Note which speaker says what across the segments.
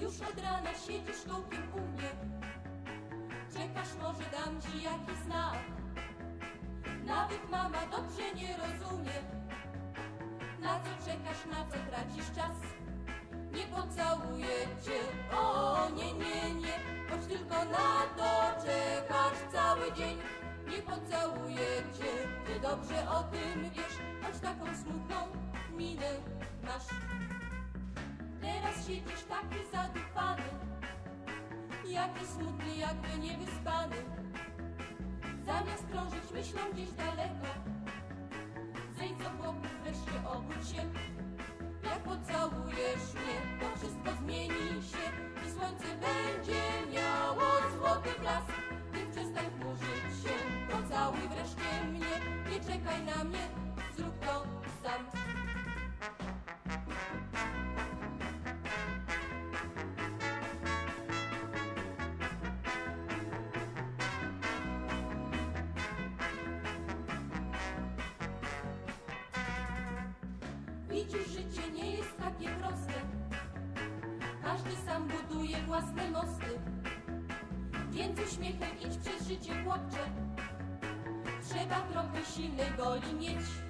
Speaker 1: Już od rana siedzisz kołkiem u mnie. Czekasz, może dam ci jakiś znak. Nawet mama dobrze nie rozumie. Na co czekasz, na co tracisz czas? Nie pocałuję cię, o nie, nie, nie. Choć tylko na to czekasz cały dzień. Nie pocałuję cię, ty dobrze o tym wiesz. Choć taką smutną minę masz siedzisz taki zadupany Jaki smutny, jakby niewyspany. Zamiast krążyć myślą gdzieś daleko Zejdź z obłoków, obudź się Jak własne mosty. Więc uśmiechem idź przez życie, chłopcze. Trzeba trochę silnej woli mieć.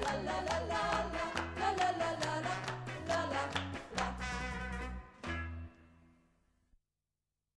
Speaker 1: la la la.